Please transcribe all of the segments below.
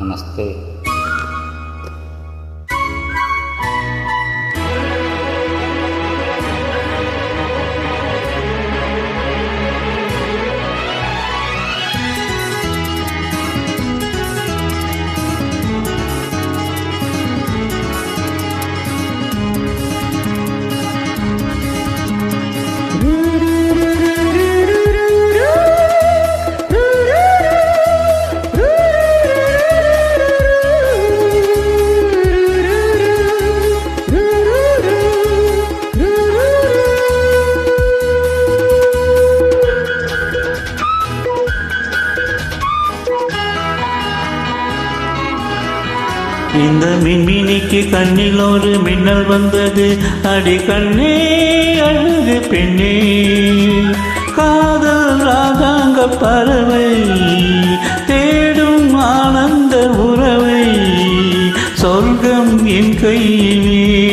नमस्ते। இந்த மின்மினிக்கு கண்ணில் ஒரு மின்னல் வந்தது. அடி கண்ணே அழகு பெண்ணே. காதல் ராஜாங்க பறவை தேடும் ஆனந்த உறவை. சொர்க்கம் என் கையிலே.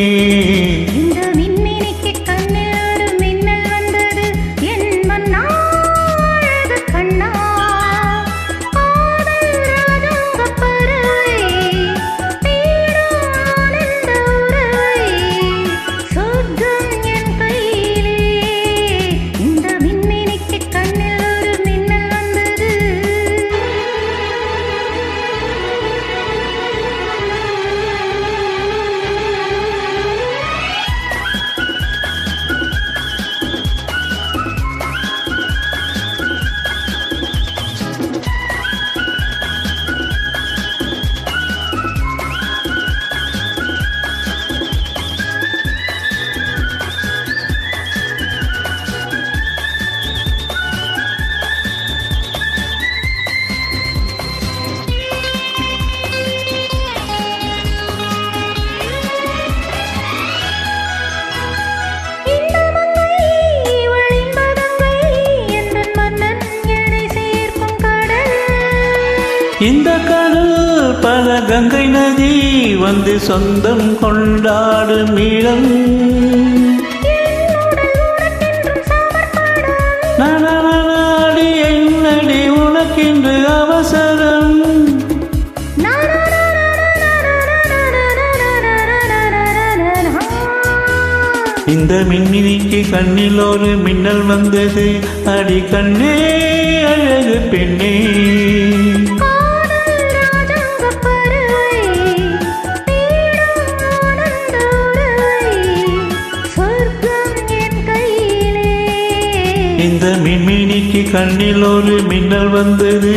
கங்கை நதி வந்து சொந்தம் கொண்டாடும் இடம். என்னுடல் நாடி என்னடி உனக்கென்று அவசரம்? இந்த மின்மினிக்கு கண்ணில் ஒரு மின்னல் வந்தது. அடி கண்ணே அழகு பெண்ணே. மின்மினிக்கு கண்ணில் ஒரு மின்னல் வந்தது.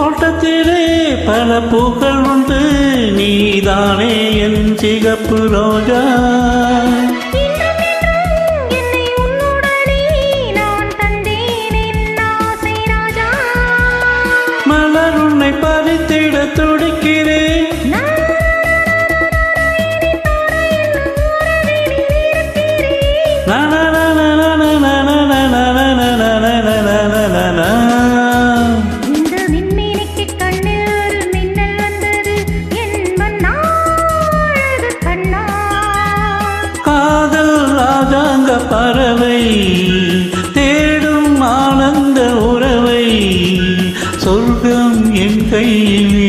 தோட்டத்திலே பல பூக்கள் உண்டு. நீதானே என் சிகப்பு ரோஜா. மலர் உன்னை பறித்திட துடிக்கிறேன். பறவை தேடும் ஆனந்த உறவை சொர்க்கம் என் கையிலே.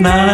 நன